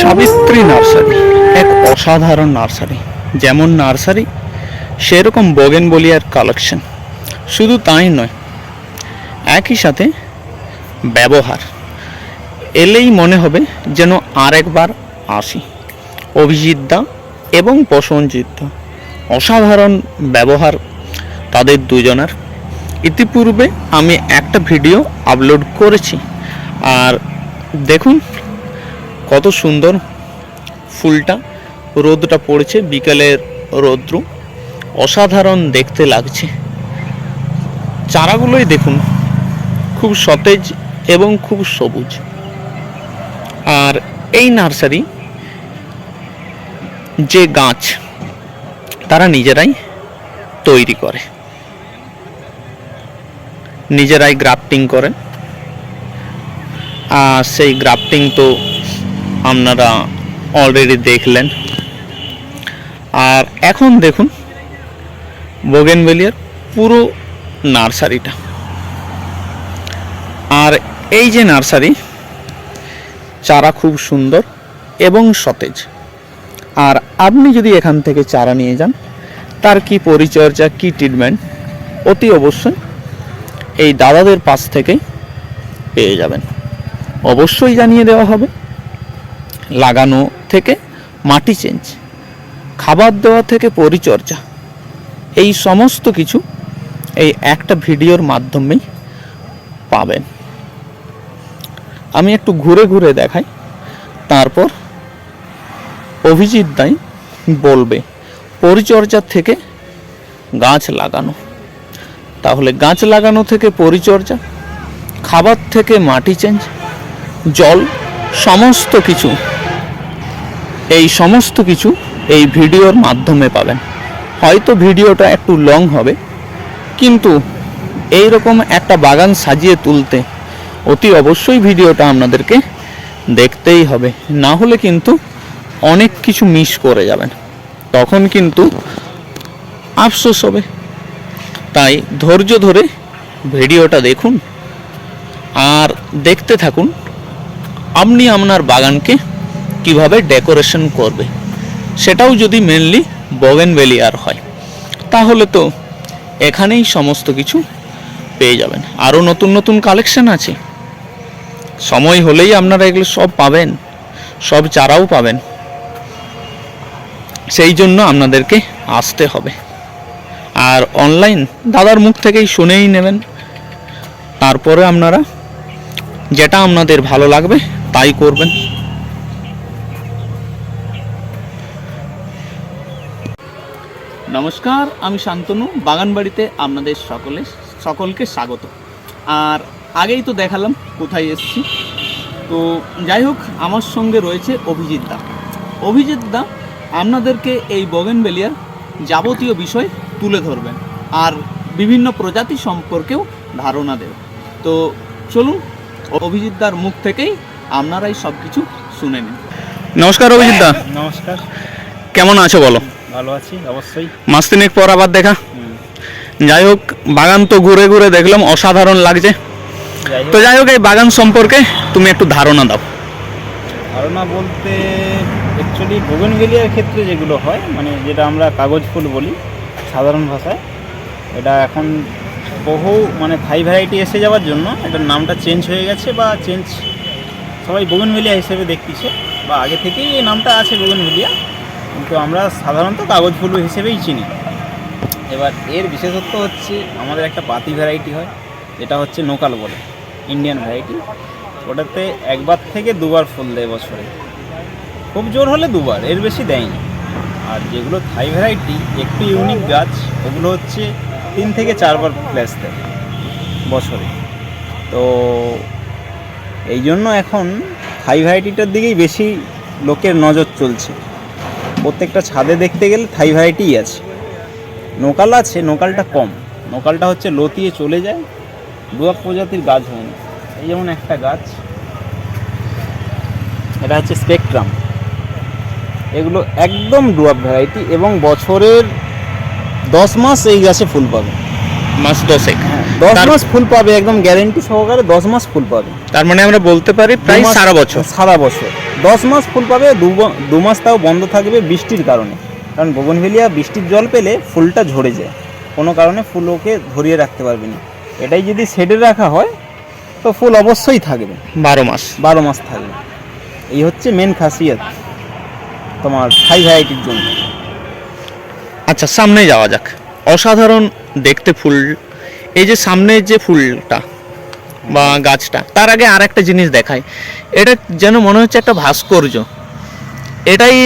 Savitri nursery, এক অসাধারণ nursery. যেমন নার্সারি, সেরকম বগেন বলিয়ার কালেকশন। শুধু তাই নয়, একই সাথে ব্যবহার। এলেই মনে হবে যেন আরেকবার আসি। অভিজিৎ দা এবং প্রসঞ্জিৎ দা, অসাধারণ ব্যবহার তাদের দুজনের। ইতিপূর্বে আমি একটা ভিডিও আপলোড করেছি, আর দেখুন কত সুন্দর ফুলটা, রোদটা পড়েছে, বিকেলের রৌদ্র। অসাধারণ দেখতে লাগছে। চারাগুলোই দেখুন, খুব সতেজ এবং খুব সবুজ। আর এই নার্সারি, যে গাছ, তারা নিজেরাই তৈরি করে। নিজেরাই গ্রাফটিং করেন। আর সেই গ্রাফটিং তো আপনারা অলরেডি দেখলেন। আর এখন দেখুন বোগেনভেলিয়ার পুরো নার্সারিটা। আর এই যে নার্সারি, চারা খুব সুন্দর এবং সতেজ। আর আপনি যদি এখান থেকে চারা নিয়ে যান, তার কি পরিচর্যা, কি ট্রিটমেন্ট অতি অবশ্যই এই দাদাদের পাশ থেকেই পেয়ে যাবেন। অবশ্যই জানিয়ে দেওয়া হবে। লাগানো থেকে মাটি চেঞ্জ, খাবার দেওয়া থেকে পরিচর্যা, এই সমস্ত কিছু এই একটা ভিডিওর মাধ্যমেই পাবেন। আমি একটু ঘুরে ঘুরে দেখাই, তারপর অভিজিৎ দাই বলবে, পরিচর্যা থেকে গাছ লাগানো। তাহলে গাছ লাগানো থেকে পরিচর্যা, খাবার থেকে মাটি চেঞ্জ, জল, সমস্ত কিছু এই সমস্ত কিছু এই ভিডিওর মাধ্যমে পাবেন। হয়তো ভিডিওটা একটু লং হবে, কিন্তু এই রকম একটা বাগান সাজিয়ে তুলতে অতি অবশ্যই ভিডিওটা আপনাদেরকে দেখতেই হবে। না হলে কিন্তু অনেক কিছু মিস করে যাবেন। তখন কিন্তু আফসোস হবে। তাই ধৈর্য ধরে ভিডিওটা দেখুন আর দেখতে থাকুন, আপনি আপনার বাগানকে কীভাবে ডেকোরেশন করবে? সেটাও যদি মেনলি বগেনভেলিয়ার হয়, তাহলে তো এখানেই সমস্ত কিছু পেয়ে যাবেন। আরও নতুন নতুন কালেকশন আছে। সময় হলেই আপনারা এগুলো সব পাবেন, সব চারাও পাবেন। সেই জন্য আপনাদেরকে আসতে হবে। আর অনলাইন দাদার মুখ থেকেই শুনেই নেবেন। তারপরে আপনারা যেটা আপনাদের ভালো লাগবে তাই করবেন। নমস্কার আমি শান্তনু বাগানবাড়িতে আপনাদের সকলে সকলকে স্বাগত। আর আগেই তো দেখালাম কোথায় এসেছি। তো যাই হোক আমার সঙ্গে রয়েছে অভিজিৎ দা। অভিজিৎ দা আপনাদেরকে এই বগেনবেলিয়ার যাবতীয় বিষয় তুলে ধরবেন আর বিভিন্ন প্রজাতি সম্পর্কেও ধারণা দেবেন। তো চলুন অভিজিৎ দার মুখ থেকেই আপনারাই সব কিছু শুনে নিন। নমস্কার অভিজিৎ দা। নমস্কার। কেমন আছো বলো? ভালো আছি অবশ্যই। মাস তিনেক পর আবার দেখা। যাই হোক বাগান তো ঘুরে ঘুরে দেখলাম অসাধারণ লাগছে। তো যাই হোক এই বাগান সম্পর্কে তুমি একটু ধারণা দাও। ধারণা বলতে অ্যাকচুয়ালি বোগেনভেলিয়ার ক্ষেত্রে যেগুলো হয় মানে যেটা আমরা কাগজ ফুল বলি সাধারণ ভাষায় এটা এখন বহু মানে থাই ভ্যারাইটি এসে যাওয়ার জন্য এটার নামটা চেঞ্জ হয়ে গেছে বা চেঞ্জ সবাই বোগেনভেলিয়া হিসেবে দেখতেছে বা আগে থেকেই এই নামটা আছে বোগেনভেলিয়া কিন্তু আমরা সাধারণত কাগজ ফুল হিসেবেই চিনি। এবার এর বিশেষত্ব হচ্ছে আমাদের একটা পাতি ভ্যারাইটি হয়, যেটা হচ্ছে নোকাল বলে ইন্ডিয়ান ভ্যারাইটি ওটাতে একবার থেকে দুবার ফুল দেয় বছরে। খুব জোর হলে দুবার, এর বেশি দেয়নি। আর যেগুলো থাই ভ্যারাইটি একটু ইউনিক গাছ, ওগুলো হচ্ছে তিন থেকে চারবার ফ্ল্যাশ দেয় বছরে। তো এই জন্য এখন থাই ভ্যারাইটিটার দিকেই বেশি লোকের নজর চলছে। প্রত্যেকটা ছাদে দেখতে গেলে থাই ভ্যারাইটিই আছে। নোকাল আছে নোকালটা কম। নোকালটা হচ্ছে লতিয়ে চলে যায় দুয়াক প্রজাতির গাছ হয় না। এই যেমন একটা গাছ এটা হচ্ছে স্পেকট্রাম এগুলো একদম ডুয়াপ ভ্যারাইটি এবং বছরের দশ মাস এই গাছে ফুল পাবে। মাস দশেক। হ্যাঁ দশ মাস ফুল পাবে একদম গ্যারেন্টি সহকারে দশ মাস ফুল পাবে। তার মানে আমরা বলতে পারি প্রায় সারা বছর। সারা বছর। দশ মাস ফুল পাবে দু মাস তাও বন্ধ থাকবে বৃষ্টির কারণে। কারণ বোগনভেলিয়া বৃষ্টির জল পেলে ফুলটা ঝরে যায়। কোনো কারণে ফুল ওকে ধরিয়ে রাখতে পারবে না। এটাই যদি শেডে রাখা হয় তো ফুল অবশ্যই থাকবে। বারো মাস। বারো মাস থাকবে। এই হচ্ছে মেন খাসিয়ত তোমার থাই ভ্যারাইটির জন্য। আচ্ছা সামনে যাওয়া যাক। অসাধারণ দেখতে ফুল। এই যে সামনের যে ফুলটা বা গাছটা। তার আগে আর একটা জিনিস দেখায় এটা যেন মনে হচ্ছে একটা ভাস্কর্য। এটাই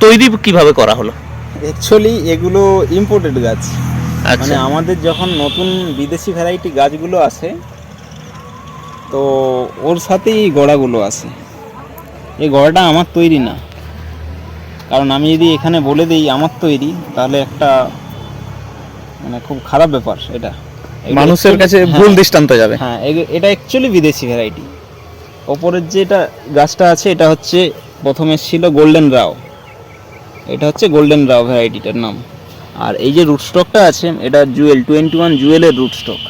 তৈরি কীভাবে করা হলো? অ্যাকচুয়ালি এগুলো ইম্পোর্টেড গাছ। মানে আচ্ছা আমাদের যখন নতুন বিদেশি ভ্যারাইটি গাছগুলো আসে তো ওর সাথেই এই গড়াগুলো আসে। এই গড়াটা আমার তৈরি না। কারণ আমি যদি এখানে বলে দিই আমার তৈরি তাহলে একটা মানে খুব খারাপ ব্যাপার এটা। মানুষের কাছে হ্যাঁ, ভুল দৃষ্টান্ত যাবে। হ্যাঁ এটা অ্যাকচুয়ালি বিদেশি ভ্যারাইটি ওপরের যেটা গাছটা আছে এটা হচ্ছে প্রথমে ছিল গোল্ডেন রাও এটা হচ্ছে গোল্ডেন রাও ভ্যারাইটিটার নাম। আর এই যে রুট স্টকটা আছে এটা জুয়েল টোয়েন্টি ওয়ান জুয়েলের রুট স্টক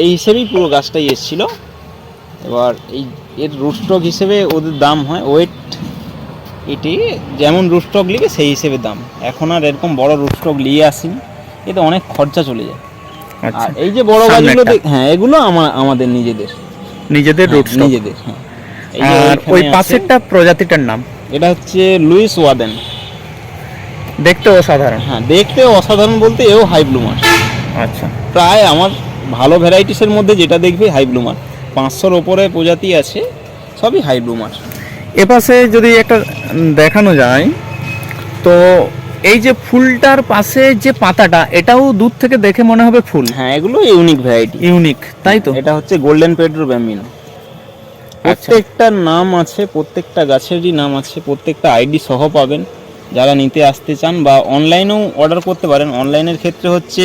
এই হিসেবেই পুরো গাছটাই এসেছিল। এবার এই এর রুট স্টক হিসেবে ওদের দাম হয় ওয়েট এটি যেমন রুট স্টক লিখে সেই হিসেবে দাম। এখন আর এরকম বড় রুট স্টক নিয়ে আসিনি। এতে অনেক খরচা চলে যায়। আর এই যে বড় গাছগুলো হ্যাঁ এগুলো আমাদের নিজেদের। নিজেদের রুট হ্যাঁ, নিজেদের হ্যাঁ। আর ওই পাশেরটা প্রজাতিটার নাম? এটা হচ্ছে লুইস ওয়াদেন। দেখতে অসাধারণ। হ্যাঁ দেখতে অসাধারণ বলতে এও হাই ব্লুমার আচ্ছা। প্রায় আমার ভালো ভ্যারাইটিসের মধ্যে যেটা দেখবে হাই ব্লুমার পাঁচশোর ওপরে প্রজাতি আছে সবই হাই ব্লুমার এপাশে যদি একটা দেখানো যায় তো এই যে ফুলটার পাশে যে পাতাটা এটাও দূর থেকে দেখে মনে হবে ফুল। হ্যাঁ এগুলো ইউনিক ভ্যারাইটি ইউনিক তাই তো? এটা হচ্ছে গোল্ডেন পেড্রো ব্যামিনো প্রত্যেকটা নাম আছে প্রত্যেকটা গাছেরই নাম আছে প্রত্যেকটা আইডি সহ পাবেন। যারা নিতে আসতে চান বা অনলাইনেও অর্ডার করতে পারেন অনলাইনের ক্ষেত্রে হচ্ছে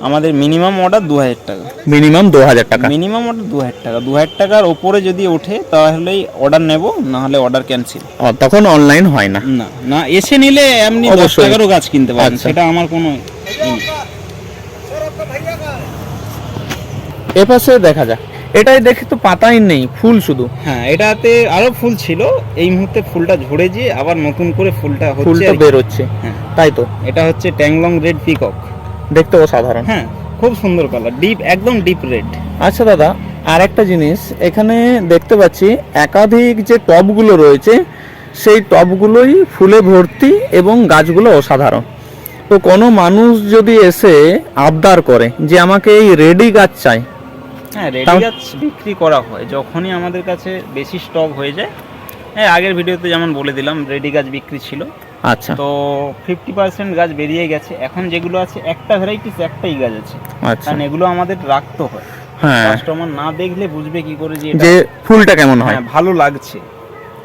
আমাদের মিনিমাম অর্ডার দু হাজার টাকা। মিনিমাম দু হাজার টাকা। মিনিমাম অর্ডার দু হাজার টাকা। দু হাজার টাকার ওপরে যদি ওঠে তাহলেই অর্ডার নেব না হলে অর্ডার ক্যান্সেল তখন অনলাইন হয় না। না না এসে নিলে এমনি দশ টাকারও গাছ কিনতে পারেন আচ্ছা। সেটা আমার কোনো ই নেই। এপাশে দেখা যাক। এটাই দেখে তো পাতাই নেই ফুল শুধু। হ্যাঁ এটাতে আরও ফুল ছিল। এই মুহূর্তে ফুলটা ঝরে যে আবার নতুন করে ফুলটা হচ্ছে ফুলটা। বেরোচ্ছে। হ্যাঁ। তাই তো। এটা হচ্ছে ট্যাংলং রেড পিকক। দেখতে অসাধারণ। হ্যাঁ খুব সুন্দর কালার ডিপ একদম ডিপ রেড আচ্ছা দাদা আর একটা জিনিস এখানে দেখতে পাচ্ছি একাধিক যে টবগুলো রয়েছে সেই টবগুলোই ফুলে ভর্তি এবং গাছগুলো অসাধারণ। তো কোনো মানুষ যদি এসে আবদার করে যে আমাকে এই রেডি গাছ চাই হ্যাঁ রেডি গাছ বিক্রি করা হয় যখনই আমাদের কাছে বেশি স্টক হয়ে যায় হ্যাঁ আগের ভিডিওতে যেমন বলে দিলাম রেডি গাছ বিক্রি ছিল। আচ্ছা। তো ফিফটি পার্সেন্ট গাছ বেরিয়ে গেছে। এখন যেগুলো আছে একটা ভ্যারাইটিস একটাই গাছ আছে। আচ্ছা। কারণ এগুলো আমাদের রাখতে হয়। হ্যাঁ। কাস্টমার না দেখলে বুঝবে কি করে যে যে ফুলটা কেমন হয়। হ্যাঁ ভালো লাগছে।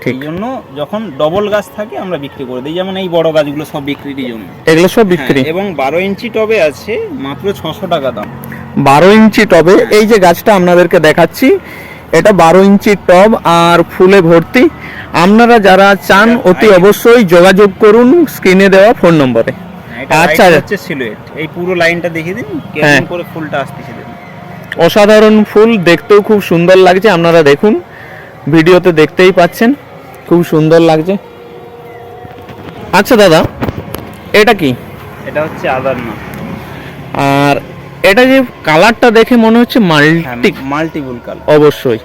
ঠিক। জন্য যখন ডবল গাছ থাকে আমরা বিক্রি করে দিই। যেমন এই বড় গাছগুলো সব বিক্রির জন্য। এগুলো সব বিক্রি। হ্যাঁ, এবং বারো ইঞ্চি টবে আছে মাত্র ছশো টাকা দাম। বারো ইঞ্চি টবে এই যে গাছটা আপনাদেরকে দেখাচ্ছি এটা বারো ইঞ্চি টব আর ফুলে ভর্তি। আপনারা যারা চান অতি অবশ্যই যোগাযোগ করুন স্ক্রিনে দেওয়া ফোন নম্বরে। আচ্ছা। হচ্ছে সিলুয়েট এই পুরো লাইনটা দেখিয়ে দিন হ্যাঁ। কেমন করে ফুলটা আসতেছে অসাধারণ ফুল দেখতেও খুব সুন্দর লাগছে আপনারা দেখুন। ভিডিওতে দেখতেই পাচ্ছেন খুব সুন্দর লাগছে। আচ্ছা দাদা এটা কি? এটা হচ্ছে আদার আর এটা যে কালারটা দেখে মনে হচ্ছে মাল্টি মাল্টিপুল কালার অবশ্যই।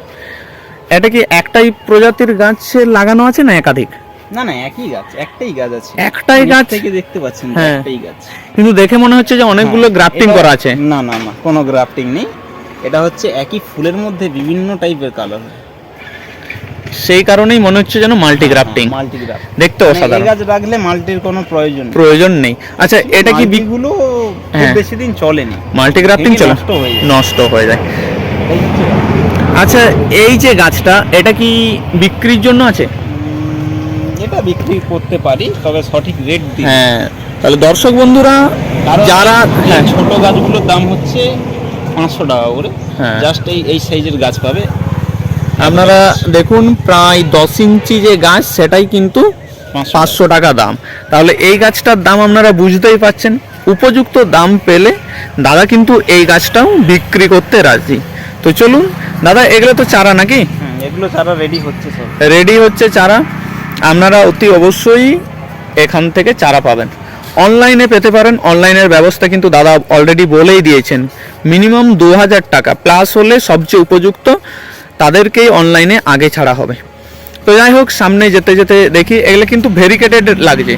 এটা কি একটাই প্রজাতির গাছে লাগানো আছে না একাধিক? না না একই গাছ একটাই গাছ আছে। একটাই গাছ? থেকে দেখতে পাচ্ছেন হ্যাঁ। একটাই গাছ। কিন্তু দেখে মনে হচ্ছে যে অনেকগুলো হ্যাঁ, গ্রাফটিং করা আছে। না না না কোনো গ্রাফটিং নেই। এটা হচ্ছে একই ফুলের মধ্যে বিভিন্ন টাইপের কালার সেই কারণেই মনে হচ্ছে যেন মাল্টি গ্রাফটিং মাল্টি গ্রাফ দেখতে অসাধারণ। গাছ রাখলে মাল্টির কোনো প্রয়োজন নেই। প্রয়োজন নেই। আচ্ছা এটা কি বিক- গুলো হ্যাঁ। বেশি দিন চলে চলেনি। মাল্টি গ্রাফটিং চলে নষ্ট হয়ে যায়। হয়ে। আচ্ছা এই যে গাছটা এটা কি বিক্রির জন্য আছে? এটা বিক্রি করতে পারি তবে সঠিক রেট দিই। হ্যাঁ তাহলে দর্শক বন্ধুরা যারা হ্যাঁ। ছোট গাছগুলোর দাম হচ্ছে পাঁচশো টাকা করে। হ্যাঁ। জাস্ট এই এই সাইজের গাছ পাবে। আপনারা দেখুন প্রায় দশ ইঞ্চি যে গাছ সেটাই কিন্তু পাঁচশো। টাকা দাম। তাহলে এই গাছটার দাম আপনারা বুঝতেই পাচ্ছেন উপযুক্ত দাম পেলে দাদা কিন্তু এই গাছটাও বিক্রি করতে রাজি। তো চলুন দাদা এগুলো তো চারা নাকি? এগুলো চারা রেডি হচ্ছে রেডি হচ্ছে চারা। আপনারা অতি অবশ্যই এখান থেকে চারা পাবেন। অনলাইনে পেতে পারেন। অনলাইনের ব্যবস্থা কিন্তু দাদা অলরেডি বলেই দিয়েছেন। মিনিমাম দু হাজার টাকা। প্লাস হলে সবচেয়ে উপযুক্ত তাদেরকেই অনলাইনে আগে ছাড়া হবে। তো যাই হোক সামনে যেতে যেতে দেখি এগুলো কিন্তু ভেরিকেটেড লাগছে।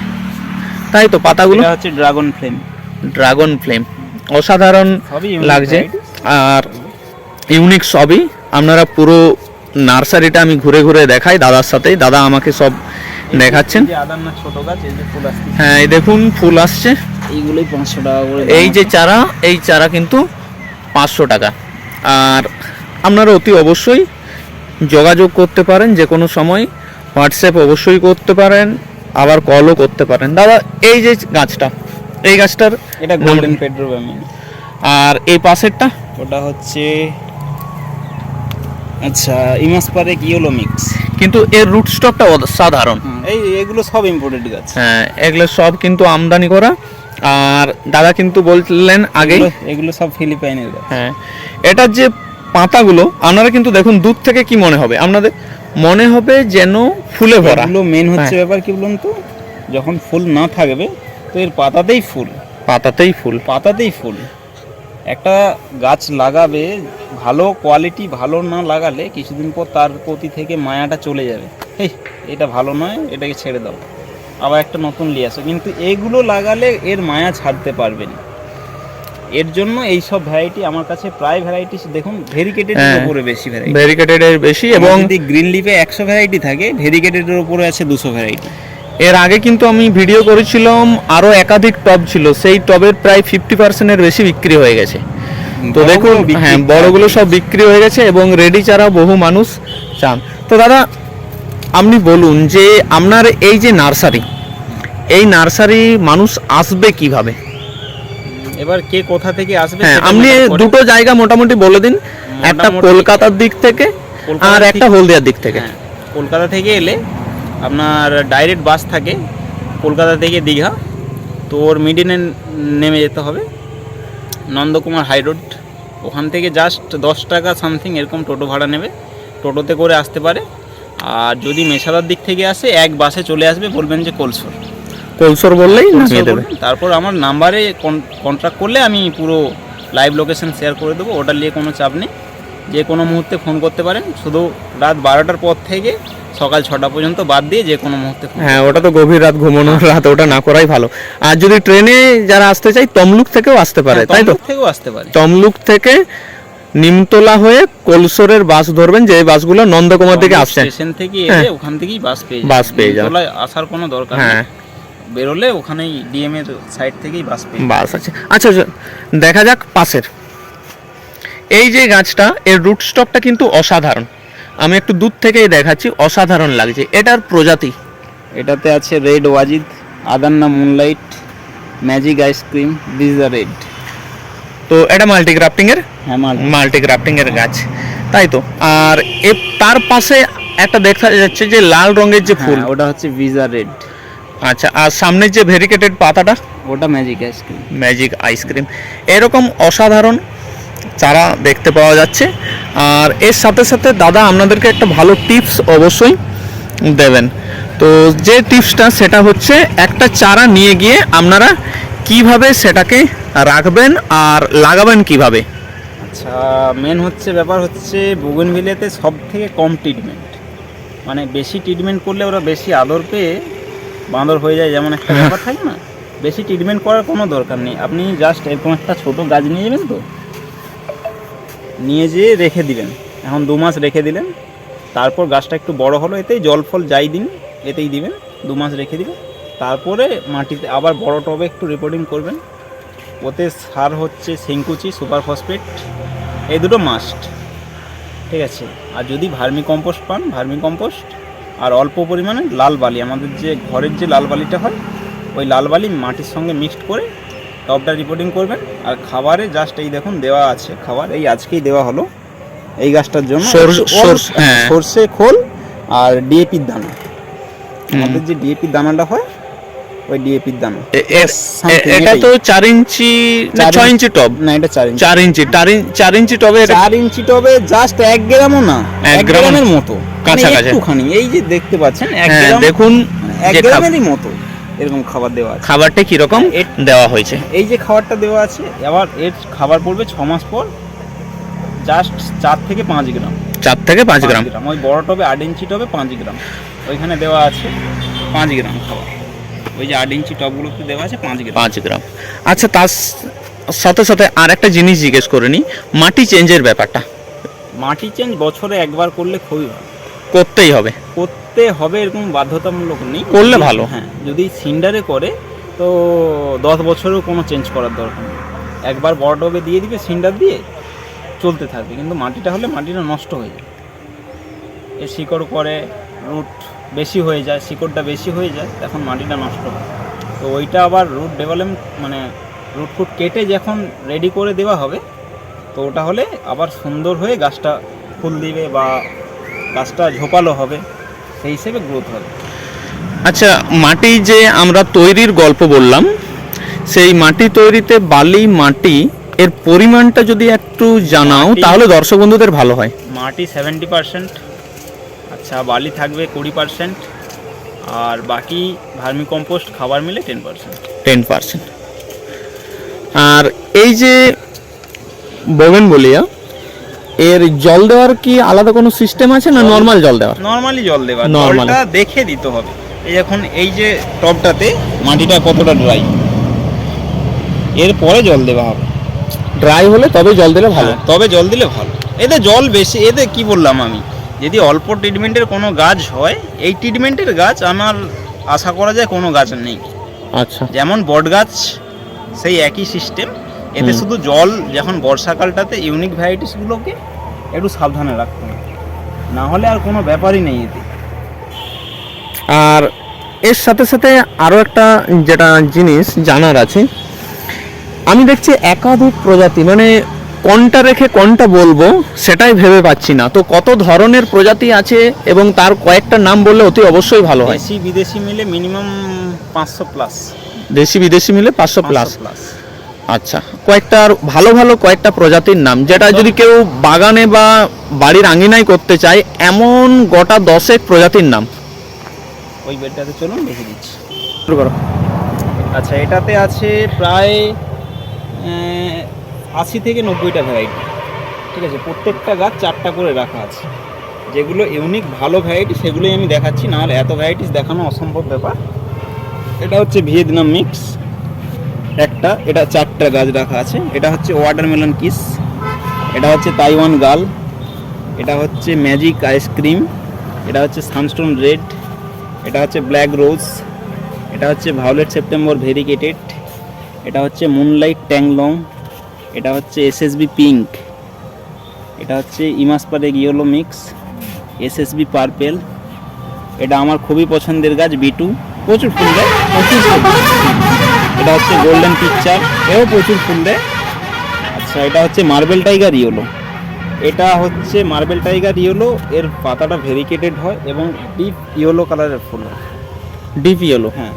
তাই তো পাতাগুলো? হচ্ছে ড্রাগন ফ্লেম ড্রাগন ফ্লেম অসাধারণ লাগছে। আর ইউনিক সবই। আপনারা পুরো নার্সারিটা আমি ঘুরে ঘুরে দেখাই দাদার সাথেই। দাদা আমাকে সব দেখাচ্ছেন। হ্যাঁ এই দেখুন ফুল আসছে। এইগুলোই পাঁচশো টাকা করে এই যে চারা এই চারা কিন্তু পাঁচশো টাকা। আর আপনারা অতি অবশ্যই যোগাযোগ করতে পারেন যে কোনো সময় হোয়াটসঅ্যাপ অবশ্যই করতে পারেন আবার কলও করতে পারেন। দাদা এই যে গাছটা এই গাছটার এটা গোল্ডেন পেড্রোব্যামিন আর এই পাশেরটা? ওটা হচ্ছে আচ্ছা ইমাসপারে কিওলো মিক্স কিন্তু এর রুট স্টকটা সাধারণ। এই এগুলো সব ইম্পোর্টেড গাছ। হ্যাঁ এগুলো সব কিন্তু আমদানি করা। আর দাদা কিন্তু বললেন আগে এগুলো- এগুলো সব ফিলিপাইনের গাছ। হ্যাঁ এটার যে পাতাগুলো আপনারা কিন্তু দেখুন দূর থেকে কি মনে হবে? আপনাদের মনে হবে যেন ফুলে ভরা। এগুলো মেন হচ্ছে হ্যাঁ। ব্যাপার কি বলুন তো? যখন ফুল না থাকবে তো এর পাতাতেই ফুল। পাতাতেই ফুল। পাতাতেই ফুল। একটা গাছ লাগাবে ভালো কোয়ালিটি ভালো না লাগালে কিছুদিন পর তার প্রতি থেকে মায়াটা চলে যাবে। এটা ভালো নয় এটাকে ছেড়ে দাও। আবার একটা নতুন নিয়ে আসো। কিন্তু এইগুলো লাগালে এর মায়া ছাড়তে পারবে না। এর জন্য এই সব ভ্যারাইটি আমার কাছে প্রায় ভ্যারাইটি দেখুন ভেরিকেটেডের হ্যাঁ। উপরে বেশি ভ্যারাইটি ভেরিকেটেড এর বেশি এবং যদি গ্রিন লিফে একশো ভ্যারাইটি থাকে ভেরিকেটেডের উপরে আছে দুশো ভ্যারাইটি এর আগে কিন্তু আমি ভিডিও করেছিলাম আরও একাধিক টব ছিল। সেই টবের প্রায় ফিফটি পার্সেন্টের বেশি বিক্রি হয়ে গেছে। তো দেখুন হ্যাঁ বড়গুলো সব বিক্রি হয়ে গেছে এবং রেডি চারা বহু মানুষ চান। তো দাদা আপনি বলুন যে আপনার এই যে নার্সারি এই নার্সারি মানুষ আসবে কীভাবে? এবার কে কোথা থেকে আসবে হ্যাঁ আপনি দুটো জায়গা মোটামুটি বলে দিন। একটা কলকাতার দিক থেকে আর একটা হলদিয়ার দিক থেকে। হ্যাঁ কলকাতা থেকে এলে আপনার ডাইরেক্ট বাস থাকে কলকাতা থেকে দীঘা। তো ওর মিডিনে নেমে যেতে হবে। Nandakumar high road. ওখান থেকে জাস্ট দশ টাকা সামথিং এরকম টোটো ভাড়া নেবে। টোটোতে করে আসতে পারে। আর যদি মেশাদার দিক থেকে আসে এক বাসে চলে আসবে বলবেন যে কোলসর। কলসর বললেই নামিয়ে দেবে। তারপর আমার নাম্বারে কন্ট্যাক্ট করলে আমি পুরো লাইভ লোকেশন শেয়ার করে দেবো ওটা নিয়ে কোনো চাপ নেই। যে কোনো মুহূর্তে ফোন করতে পারেন শুধু রাত বারোটার পর থেকে সকাল ছটা পর্যন্ত বাদ দিয়ে যে কোনো মুহূর্তে হ্যাঁ ওটা তো গভীর রাত ঘুমানোর রাত ওটা না করাই ভালো। আর যদি ট্রেনে যারা আসতে চায় তমলুক থেকেও আসতে পারে হ্যাঁ, তাই তো? থেকেও আসতে পারে। তমলুক থেকে নিমতলা হয়ে কলসরের বাস ধরবেন যে বাসগুলো নন্দকুমার দিকে তমলুক আসছে। স্টেশন থেকে হ্যাঁ। এসে ওখান থেকেই বাস পেয়ে বাস পেয়ে যাবেন। আসার কোনো দরকার হ্যাঁ। নেই বেরোলে ওখানেই ডিএম এর সাইড থেকেই বাস পেয়ে বাস আছে। আচ্ছা আচ্ছা, দেখা যাক পাশের। এই যে গাছটা এর রুট স্টকটা কিন্তু অসাধারণ। আমি একটু দূর থেকেই দেখাচ্ছি অসাধারণ লাগছে। এটার প্রজাতি? এটাতে আছে রেড ওয়াজিদ আদান্না moonlight magic ice cream this R red. তো এটা মাল্টি গ্রাফটিং এর? হ্যাঁ মাল মাল্টি গ্রাফটিং এর গাছ। তাই তো। আর এ তার পাশে একটা দেখা যাচ্ছে যে লাল রঙের যে ফুল ফুল। ওটা হচ্ছে ভিজা রেড। আচ্ছা আর সামনের যে ভেরিকেটেড পাতাটা? ওটা ম্যাজিক আইসক্রিম ম্যাজিক আইসক্রিম এরকম অসাধারণ চারা দেখতে পাওয়া যাচ্ছে। আর এর সাথে সাথে দাদা আপনাদেরকে একটা ভালো টিপস অবশ্যই দেবেন। তো যে টিপসটা সেটা হচ্ছে একটা চারা নিয়ে গিয়ে আপনারা কীভাবে সেটাকে রাখবেন আর লাগাবেন কীভাবে? আচ্ছা মেন হচ্ছে ব্যাপার হচ্ছে বুগনভিলিয়াতে সব থেকে কম ট্রিটমেন্ট মানে বেশি ট্রিটমেন্ট করলে ওরা বেশি আদর পেয়ে বাঁদর হয়ে যায়, যেমন একটা ব্যাপার থাকে না? বেশি ট্রিটমেন্ট করার কোনো দরকার নেই। আপনি জাস্ট এরকম একটা ছোটো গাছ নিয়ে যাবেন তো? নিয়ে যেয়ে রেখে দিলেন এখন দু মাস রেখে দিলেন। তারপর গাছটা একটু বড় হলো, এতেই জল ফল যাই দিন, এতেই দিবেন। দু মাস রেখে দিবেন। তারপরে মাটিতে আবার বড় টবে একটু রিপোর্টিং করবেন। ওতে সার হচ্ছে সিংকুচি, সুপার ফসফেট, এই দুটো মাস্ট ঠিক আছে? আর যদি ভার্মি কম্পোস্ট পান ভার্মি কম্পোস্ট আর অল্প পরিমাণে লাল বালি। আমাদের যে ঘরের যে লাল বালিটা হয় ওই লাল বালি মাটির সঙ্গে মিক্সড করে টবটা রিপোর্টিং করবেন। আর খাবারে জাস্ট এই দেখুন দেওয়া আছে খাবার এই আজকেই দেওয়া হলো এই গাছটার জন্য। অল্প- হ্যাঁ। সর্ষে খোল আর ডিএপির দানা। আমাদের যে ডিএপির দানাটা হয় ওই ডিএপির দানা। এটা তো চার ইঞ্চি ছয় ইঞ্চি- টব? না এটা চার ইঞ্চি। চার ইঞ্চি চার ইঞ্চি টবে চার ইঞ্চি টবে জাস্ট এক গ্রামও না এক গ্রামের মতো। কাছাকাছি। একটুখানি এই যে দেখতে পাচ্ছেন হ্যাঁ দেখুন যে গ্রামেরই মতো এরকম খাবার দেওয়া আছে। খাবারটা কীরকম এ- দেওয়া হয়েছে? এই যে খাবারটা দেওয়া আছে আবার এর খাবার পড়বে ছ মাস পর জাস্ট চার থেকে পাঁচ গ্রাম। চার থেকে পাঁচ গ্রাম। ওই বড় টবে আট ইঞ্চি টবে পাঁচ গ্রাম। ওইখানে দেওয়া আছে পাঁচ গ্রাম খাবার। ওই যে আট ইঞ্চি টবগুলোতে দেওয়া আছে পাঁচ গ্রাম। পাঁচ গ্রাম। আচ্ছা তার সাথে সাথে আর একটা জিনিস জিজ্ঞেস করে নি মাটি চেঞ্জের ব্যাপারটা। মাটি চেঞ্জ বছরে একবার করলে খুবই ভালো। করতেই হবে। করতে হবে এরকম বাধ্যতামূলক নেই। করলে ভালো। হ্যাঁ যদি সিন্ডারে করে তো দশ বছরেও কোনো চেঞ্জ করার দরকার নেই। একবার বড় ডবে দিয়ে দিবে সিন্ডার দিয়ে চলতে থাকবে। কিন্তু মাটিটা হলে মাটিটা নষ্ট হয়ে যায়। এ শিকড় করে রুট বেশি হয়ে যায় শিকড়টা বেশি হয়ে যায় তখন মাটিটা নষ্ট হয়। তো ওইটা আবার রুট ডেভেলপ মানে রুট ফুট কেটে যখন রেডি করে দেওয়া হবে তো ওটা হলে আবার সুন্দর হয়ে গাছটা ফুল দিবে বা গাছটা ঝোপালো হবে সেই হিসেবে গ্রোথ হবে। আচ্ছা মাটি যে আমরা তৈরির গল্প বললাম সেই মাটি তৈরিতে বালি মাটি এর পরিমাণটা যদি একটু জানাও তাহলে দর্শক বন্ধুদের ভালো হয়। মাটি সেভেন্টি পারসেন্ট আচ্ছা বালি থাকবে কুড়ি পারসেন্ট আর বাকি ভার্মি কম্পোস্ট খাবার মিলে টেন পারসেন্ট টেন পার্সেন্ট আর এই যে বোগেন বলিয়া এর জল দেওয়ার কি আলাদা কোনো সিস্টেম আছে না নর্মাল জল দেওয়ার? নর্মালি জল দেওয়া Normal. জলটা দেখে দিতে হবে। এই এখন এই যে টবটাতে মাটিটা কতটা ড্রাই এরপরে জল দেওয়া হবে। ড্রাই হলে তবে জল দিলে ভালো। হ্যাঁ, তবে জল দিলে ভালো। এতে জল বেশি এতে কি বললাম আমি? যদি অল্প ট্রিটমেন্টের কোনো গাছ হয় এই ট্রিটমেন্টের গাছ আমার আশা করা যায় কোনো গাছ নেই। আচ্ছা। যেমন বট গাছ সেই একই সিস্টেম এতে শুধু জল যখন বর্ষাকালটাতে ইউনিক ভ্যারাইটিসগুলোকে একটু সাবধানে রাখতে হবে। না হলে আর কোনো ব্যাপারই নেই এতে। আর এর সাথে সাথে আরও একটা যেটা জিনিস জানার আছে আমি দেখছি একাধিক প্রজাতি মানে কোনটা রেখে কোনটা বলব সেটাই ভেবে পাচ্ছি না। তো কত ধরনের প্রজাতি আছে এবং তার কয়েকটা নাম বললে অতি অবশ্যই ভালো হয়। দেশি বিদেশি মিলে মিনিমাম পাঁচশো প্লাস দেশি বিদেশি মিলে পাঁচশো প্লাস প্লাস আচ্ছা কয়েকটা আর ভালো ভালো কয়েকটা প্রজাতির নাম যেটা যদি কেউ বাগানে বা বাড়ির আঙিনায় করতে চায় এমন গোটা দশেক প্রজাতির নাম। ওই বেডটাতে চলুন দেখে দিচ্ছি। শুরু করো। আচ্ছা এটাতে আছে প্রায় আশি থেকে নব্বইটা ভ্যারাইটি। ঠিক আছে প্রত্যেকটা গাছ চারটা করে রাখা আছে। যেগুলো ইউনিক ভালো ভ্যারাইটি সেগুলোই আমি দেখাচ্ছি নাহলে এত ভ্যারাইটিস দেখানো অসম্ভব ব্যাপার। এটা হচ্ছে ভিয়েতনাম মিক্স একটা, এটা চারটা গাছ রাখা আছে। এটা হচ্ছে ওয়াটারমেলন কিস এটা হচ্ছে তাইওয়ান গাল এটা হচ্ছে ম্যাজিক আইসক্রিম এটা হচ্ছে সানস্টোন রেড এটা হচ্ছে ব্ল্যাক রোজ এটা হচ্ছে ভায়োলেট সেপ্টেম্বর ভেরিকেটেড এটা হচ্ছে মুনলাইট ট্যাংলং এটা হচ্ছে এসএসবি পিঙ্ক এটা হচ্ছে ইমাসপারেক ইয়েলো মিক্স এসএসবি পার্পেল এটা আমার খুবই পছন্দের গাছ বিটু প্রচুর ফুল গাছ। প্রচুর। এটা হচ্ছে গোল্ডেন পিকচার এও প্রচুর ফুল দেয়। আচ্ছা এটা হচ্ছে মার্বেল টাইগার ইয়েলো এটা হচ্ছে মার্বেল টাইগার ইয়েলো এর পাতাটা ভেরিকেটেড হয় এবং ডিপ ইয়েলো কালারের ফুল হয়। ডিপ ইয়েলো হ্যাঁ।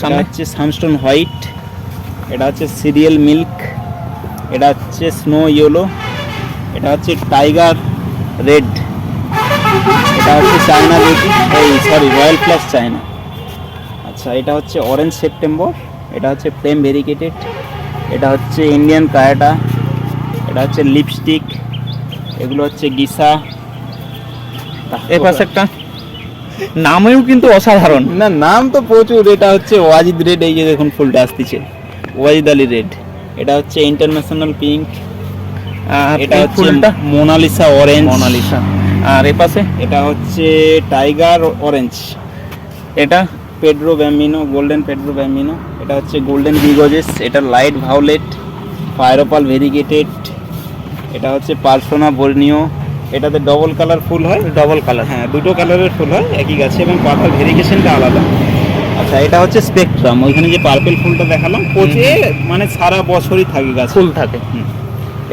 সামনে হচ্ছে সানস্টোন হোয়াইট এটা হচ্ছে সিরিয়াল মিল্ক এটা হচ্ছে স্নো ইয়েলো এটা হচ্ছে টাইগার রেড এটা হচ্ছে চায়না বেটি এই সরি রয়্যাল প্লাস চায়না আচ্ছা এটা হচ্ছে অরেঞ্জ সেপ্টেম্বর এটা হচ্ছে প্রেম ভেরিকেটেড এটা হচ্ছে ইন্ডিয়ান কায়াটা এটা হচ্ছে লিপস্টিক এগুলো হচ্ছে গিসা। এ পাশে একটা। নামেও কিন্তু অসাধারণ। না নাম তো প্রচুর এটা হচ্ছে ওয়াজিদ রেড এই যে দেখুন ফুলটা আসতেছে ওয়াজিদ আলী রেড এটা হচ্ছে ইন্টারন্যাশনাল পিঙ্ক আর এটা হচ্ছে Mona Lisa orange Mona Lisa আর এ পাশে? এটা হচ্ছে টাইগার অরেঞ্জ এটা? Pedro Bambino golden Pedro Bambino এটা হচ্ছে গোল্ডেন বিগোজেস এটা লাইট ভায়োলেট ফায়ারোপাল ভেরিগেটেড এটা হচ্ছে পার্সোনা বর্নিও এটাতে ডবল কালার ফুল হয়? ডবল কালার হ্যাঁ দুটো কালারের ফুল হয় একই গাছে এবং পাতার ভেরিগেশনটা আলাদা। আচ্ছা এটা হচ্ছে স্পেকট্রাম ওইখানে যে পার্পেল ফুলটা দেখালাম পচে মানে সারা বছরই থাকে গাছ। ফুল থাকে।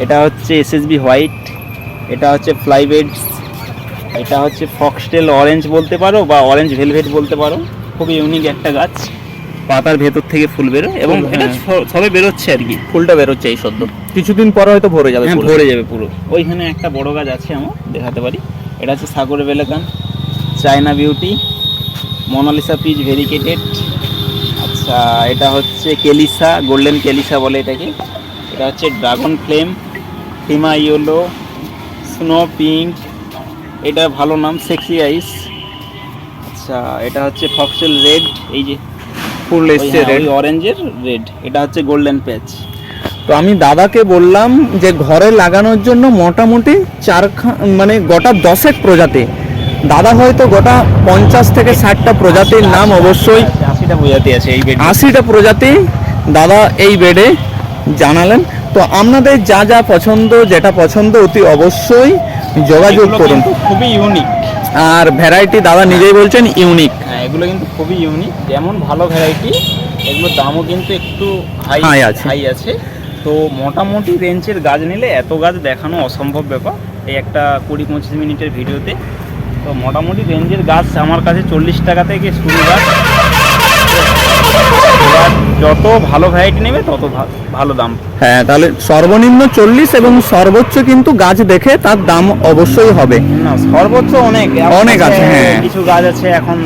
এটা হচ্ছে এসএসবি হোয়াইট এটা হচ্ছে ফ্লাইবেডস এটা হচ্ছে ফক্সটেল অরেঞ্জ বলতে পারো বা অরেঞ্জ ভেলভেট বলতে পারো। খুবই ইউনিক একটা গাছ। পাতার ভেতর থেকে ফুল বেরোয় এবং এটা হ্যাঁ। সবে বেরোচ্ছে আর কি। ফুলটা বেরোচ্ছে এই সদ্য। কিছুদিন পরে হয়তো ভরে যাবে হ্যাঁ ভরে যাবে পুরো। ওইখানে একটা বড় গাছ আছে আমার দেখাতে পারি। এটা হচ্ছে সাগরে বেলাকান China beauty Mona Lisa peach variegated. আচ্ছা এটা হচ্ছে কেলিসা গোল্ডেন কেলিসা বলে এটাকে। এটা হচ্ছে ড্রাগন ফ্লেম হিমা ইয়েলো স্নো পিঙ্ক। এটা ভালো নাম সেক্সি আইস। আচ্ছা এটা হচ্ছে ফক্সেল রেড এই যে ফুল এসছে red। অরেঞ্জের রেড এটা হচ্ছে গোল্ডেন প্যাচ তো আমি দাদাকে বললাম যে ঘরে লাগানোর জন্য মোটামুটি চার মানে গোটা দশেক প্রজাতি। দাদা হয়তো গোটা পঞ্চাশ থেকে ষাটটা প্রজাতির নাম অবশ্যই আশিটা প্রজাতি আছে এই বেড আশিটা প্রজাতি দাদা এই বেডে জানালেন। তো আপনাদের যা যা পছন্দ যেটা পছন্দ অতি অবশ্যই যোগাযোগ করুন। খুবই ইউনিক আর ভ্যারাইটি দাদা নিজেই বলছেন ইউনিক হ্যাঁ এগুলো কিন্তু খুবই ইউনিক যেমন ভালো ভ্যারাইটি এগুলোর দামও কিন্তু একটু হাই হাই আছে। হাই আছে। তো মোটামুটি রেঞ্জের গাছ নিলে এত গাছ দেখানো অসম্ভব ব্যাপার এই একটা কুড়ি পঁচিশ মিনিটের ভিডিওতে। তো মোটামুটি রেঞ্জের গাছ আমার কাছে চল্লিশ টাকা থেকে শুরু গাছ। যত ভালো ভ্যারাইটি নেবে তত ভালো দাম। হ্যাঁ তাহলে সর্বনিম্ন চল্লিশ এবং সর্বোচ্চ কিন্তু গাছ দেখে তার দাম অবশ্যই হবে। না সর্বোচ্চ অনেক। অনেক আছে, হ্যাঁ। কিছু গাছ আছে এখন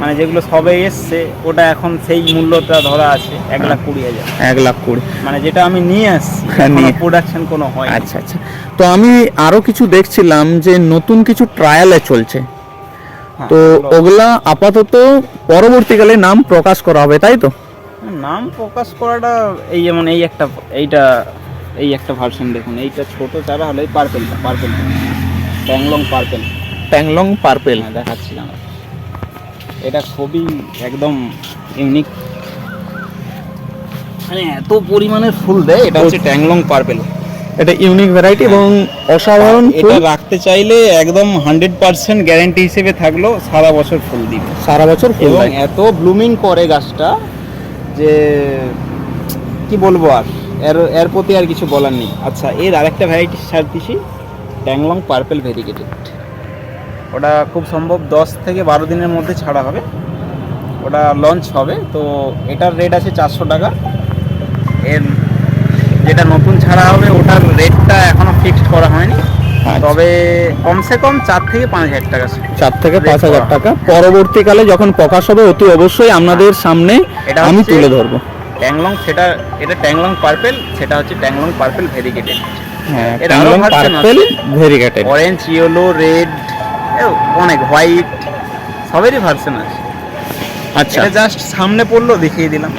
মানে যেগুলো সবে এসছে ওটা এখন সেই মূল্যটা ধরা আছে এক লাখ কুড়ি হাজার। এক লাখ কুড়ি। মানে যেটা আমি নিয়ে আসছি হ্যাঁ, প্রোডাকশন কোনো হয় আচ্ছা আচ্ছা। তো আমি আরও কিছু দেখছিলাম যে নতুন কিছু ট্রায়ালে চলছে। হ্যাঁ, তো ওগুলা আপাতত পরবর্তীকালে নাম প্রকাশ করা হবে তাই তো? নাম প্রকাশ করাটা এই যেমন এই একটা এইটা এই একটা ভার্সন দেখুন। এইটা ছোট চারা হলো এই পার্পেলটা purple Tanglong purple Tanglong purple হ্যাঁ দেখাচ্ছি আমরা এটা খুবই একদম ইউনিক মানে এত পরিমাণের ফুল দেয় এটা হচ্ছে ট্যাংলং পার্পেল এটা ইউনিক ভ্যারাইটি এবং অসাধারণ এটা রাখতে চাইলে একদম হান্ড্রেড পার্সেন্ট গ্যারেন্টি হিসেবে থাকল সারা বছর ফুল দিবে। সারা বছর এবং। এত ব্লুমিং করে গাছটা যে, কি বলব আর? এর এর প্রতি আর কিছু বলার নেই। আচ্ছা এর আরেকটা ভ্যারাইটি ছাড়তেছি ট্যাংলং পার্পেল ভেরিগেটেড ওটা খুব সম্ভব দশ থেকে বারো দিনের মধ্যে ছাড়া হবে। ওটা লঞ্চ হবে, তো এটার রেট আছে চারশো টাকা। এর যেটা নতুন ছাড়া হবে, ওটার রেটটা এখনও ফিক্সড করা হয়নি। তবে কমসে কম চার থেকে পাঁচ হাজার টাকা চার থেকে পাঁচ হাজার টাকা। পরবর্তীকালে যখন প্রকাশ হবে অতি অবশ্যই আপনাদের সামনে এটা আমি তুলে ধরবো। ট্যাংলং সেটা এটা ট্যাংলং পার্পেল সেটা হচ্ছে ট্যাংলং পার্পেল ভেরিগেটেড। হ্যাঁ Tanglong purple variegated. Orange yellow red অনেক হোয়াইট সবেরই ভার্সন আছে। আচ্ছা। এটা জাস্ট সামনে পড়ল দেখিয়ে দিলাম।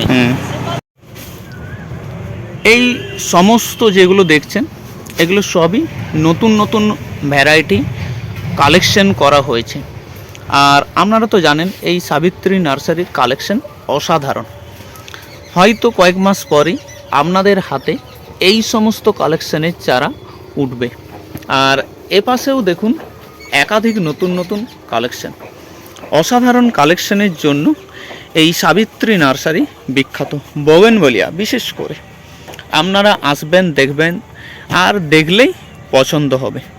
এই সমস্ত যেগুলো দেখছেন এগুলো সবই নতুন নতুন ভ্যারাইটি কালেকশন করা হয়েছে। আর আপনারা তো জানেন, এই সাবিত্রী নার্সারির কালেকশন অসাধারণ। হয়তো কয়েক মাস পরেই আপনাদের হাতে এই সমস্ত কালেকশনের চারা উঠবে। আর এপাশেও দেখুন, একাধিক নতুন নতুন কালেকশন অসাধারণ কালেকশনের জন্য এই সাবিত্রী নার্সারি বিখ্যাত। বগেনবলিয়া বিশেষ করে। আপনারা আসবেন, দেখবেন আর দেখলেই পছন্দ হবে।